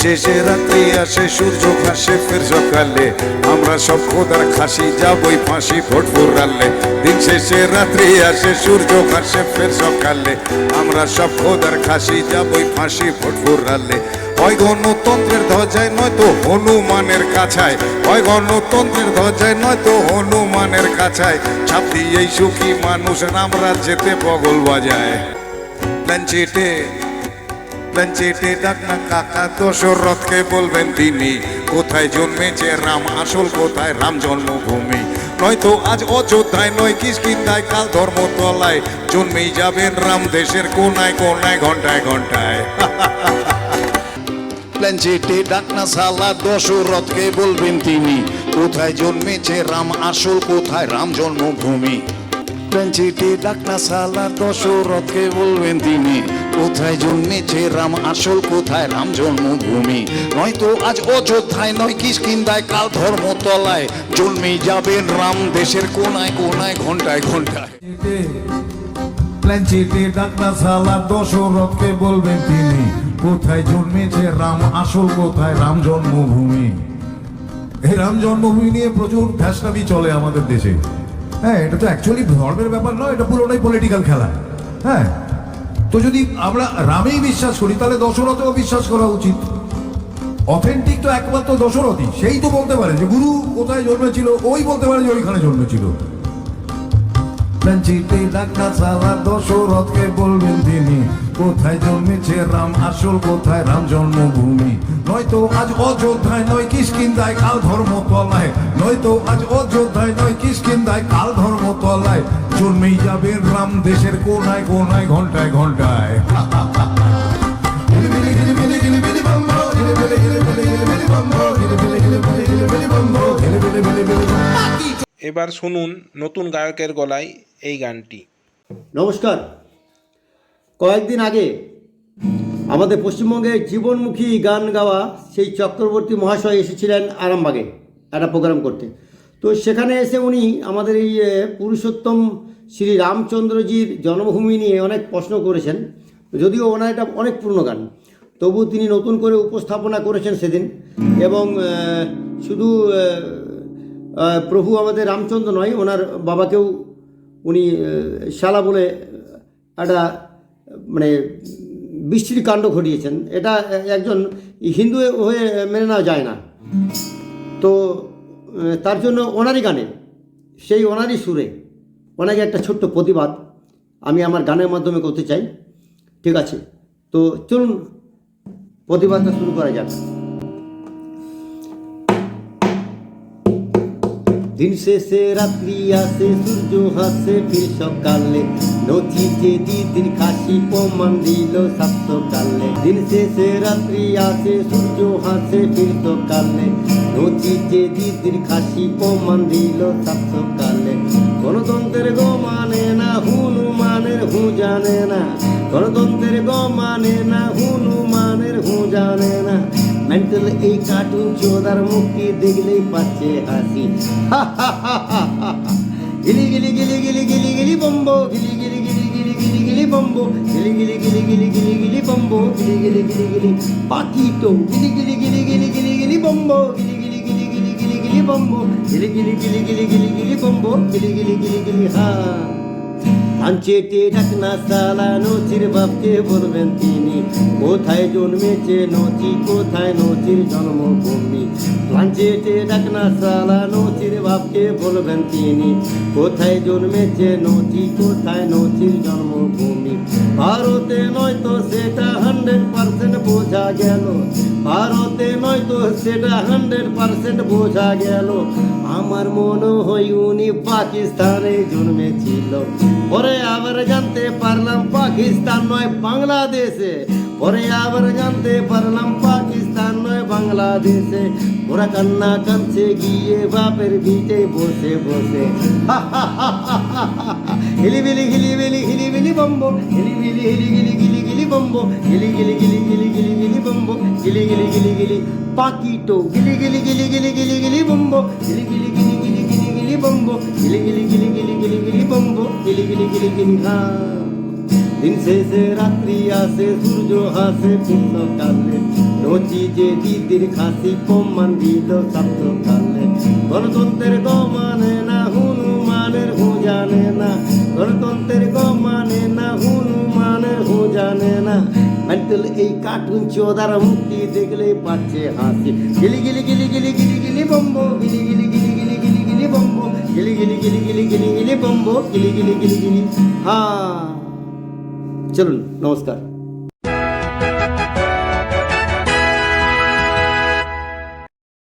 শেষে রাত্রি আসে, সূর্য ভাসে, ফের সকালে আমরা সব খোদার খাসি, যাবই ফাঁসি, ভোট ফুরালে। দিন শেষে রাত্রি আসে, সূর্য ভাসে, ফের সকালে আমরা সব খোদার খাসি, যাবই ফাঁসি, ভোট ফুরালে। হয় গণতন্ত্রের ধ্বজায়, নয়তো হনুমানের কাছায়। হয় গণতন্ত্রের ধ্বজায়, নয়তো হনুমানের কাছায়। ছাপ দিয়েই সুখী মানুষ আমরা যেতে বগল বাজায়। প্ল্যানচেটে প্ল্যানচেটে ডাকনা কাকা দশরথকে বলবেন তিনি। কোথায় জন্মেছে রাম, আসল কোথায় রাম জন্মভূমি? নয়তো আজ অযোধ্যায় নয় কিসকিন্দায় কাল ধর্মতলায়। জন্মেই যাবেন রাম দেশের কোনায় কোনায়, ঘন্টায় ঘন্টায়। প্ল্যানচেটে ডাকনা সালা দশরথকে বলবেন তিনি। কোথায় জন্মেছে রাম, আসল কোথায় রাম জন্মভূমি? প্ল্যানচেটে ডাকনা সালা দশরথকে বলবেন তিনি, কোথায় জন্মেছে রাম, আসল কোথায় রাম জন্মভূমি? নয়তো আজ অযোধ্যায় নয় কাল জন্মেই যাবেন রাম দেশের কোনায় কোনায়, ঘন্টায় ঘন্টায়। প্ল্যানচিটে ডাকনা সালা দশরথকে বলবেন তিনি, কোথায় জন্মেছে রাম, আসল কোথায় রাম জন্মভূমি? এই রাম জন্মভূমি নিয়ে প্রচুর ফ্যাসলামি চলে আমাদের দেশে। হ্যাঁ এটা তো অ্যাকচুয়ালি ধর্মের ব্যাপার নয়, এটা পুরোটাই পলিটিক্যাল খেলা। হ্যাঁ তো যদি আমরা রামেই বিশ্বাস করি, তাহলে দশরথেও বিশ্বাস করা উচিত। অথেন্টিক তো একমাত্র দশরথই, সেই তো বলতে পারে যে গুরু কোথায় জন্মেছিল, ওই বলতে পারে যে ওইখানে জন্মেছিল। প্ল্যানচিটে ডাক্তার সালা দশরথকে বলবেন তিনি, কোথায় জন্মেছে রাম, আসল কোথায় রাম জন্মভূমি? নয়তো আজ অযোধ্যায় নয় কিসকিন্দায় কাল ধর্মতলায়। নয়তো আজ অযোধ্যায় দেশের কোনায় কোনায় ঘন্টায় ঘন্টায়। এবার শুনুন নতুন গায়কের গলায় এই গানটি। নমস্কার। কয়েকদিন আগে আমাদের পশ্চিমবঙ্গে জীবনমুখী গান গাওয়া সেই চক্রবর্তী মহাশয় এসেছিলেন আরামবাগে একটা প্রোগ্রাম করতে। তো সেখানে এসে উনি আমাদের এই পুরুষোত্তম শ্রী রামচন্দ্রজির জন্মভূমি নিয়ে অনেক প্রশ্ন করেছেন, যদিও ওনার এটা অনেক পুরনো গান। তবু তিনি নতুন করে উপস্থাপনা করেছেন সেদিন এবং শুধু প্রভু আমাদের রামচন্দ্র নয়, ওনার বাবাকেও উনি শালা বলে একটা মানে বৃষ্টির কাণ্ড ঘটিয়েছেন। এটা একজন হিন্দু হয়ে মেনে নেওয়া যায় না। তো তার জন্য ওনারই গানে, সেই ওনারই সুরে ওনাকে একটা ছোট্ট প্রতিবাদ আমি আমার গানের মাধ্যমে করতে চাই। ঠিক আছে? তো চলুন, প্রতিবাদটা শুরু করা যাক। দিন শেষে রাত্রি আসে, সূর্য হাসে, ফির সকালে নচিতে দিদির খাসি প্রমাণ দিল সাত সকালে দিন শেষে রাত্রি আসে, সূর্য হাসে, ফির সকালে নচিতে দিদির খাসি প্রমাণ দিল সাত সকালে গণতন্ত্রের গো মানে না হনুমানের হু জানে না গণতন্ত্রের গো মানে না হনুমানের হু জানে না মেন্টাল এই কার্টুন চোদার মুক্তি দেখলেই পাচ্ছে হাসি গিলি গিলি গিলি গিলি গিলি গিলি বম্বো গিলি গিলি গিলি গিলি গিলি গিলি বম্বো গিলি গিলি গিলি গিলি গিলি গিলি বম্বো গিলি গিলি গিলি গিলি পাকিটো গিলি গিলি গিলি গিলি গিলি গিলি বম্বো গিলি গিলি গিলি বম্বো, গিলি গিলি গিলি গিলি গিলি গিলি বম্বো, গিলি গিলি গিলি গিলি হা। লাঞ্চেটে ডাকনা সালা নচির বাপকে বলবেন তিনি, কোথায় জন্মেছে নচি, কোথায় নচির জন্মভূমি? লাঞ্চেটে ডাকনা সালা নচির বাপকে বলবেন তিনি, কোথায় জন্মেছে নচি, কোথায় নচির জন্মভূমি? ভারতে নয়তো সেটা হান্ড্রেড পার্সেন্ট বোঝা গেল, ভারতে নয়তো সেটা হান্ড্রেড পার্সেন্ট বোঝা গেল। আমার মনে হয় উনি পাকিস্তানে জন্মেছিল। পরে আবার জানতে পারলাম পাকিস্তান নয় বাংলাদেশে। পরে আবার জানতে পারলাম পাকিস্তান নয় বাংলাদেশে। ওরা কান্না কাঁদছে, গিয়ে বাপের ভিটে বসে বসে। হিলিবিলি হিলিবিলি হিলিবিলি বম্বো হিলিবিলি হিলি গিলি গিলি গিলি গিলি গিলি গিলি গিলি গিলি বম্বো। গিলি গিলি গিলি গিলি পাকিটো গিলি গিলি গিলি গিলি গিলি গিলি বম্বো। গিলি গিলি গিলি গিলি গিলি গিলি বম্বো। গিলি গিলি গিলি গিলি গিলি গিলি বম্বো। গিলি গিলি গিলি গিলি হা। দিন শেষে রাত্রি আসে সূর্য হাসে পূর্ণ কালে নচি যে দিদির খাসি সাপ্ত কালে গণতন্ত্রের গ মানে না হনুমানের হু জানে না গণতন্ত্রের গ মানে না হনুমানের হু জানে না মেন্টাল এই কার্টুন চোদার মুক্তি দেখলে পাচ্ছে হাসি গিলি গিলি গিলি গিলি গিলি গিলি বম্বো গিলি গিলি গিলি গিলি গিলি গিলি বম্বো গিলি গিলি গিলি গিলি গিলি গিলি বম্বো গিলি গিলি গিলি গিলি হ্যাঁ চলুন নমস্কার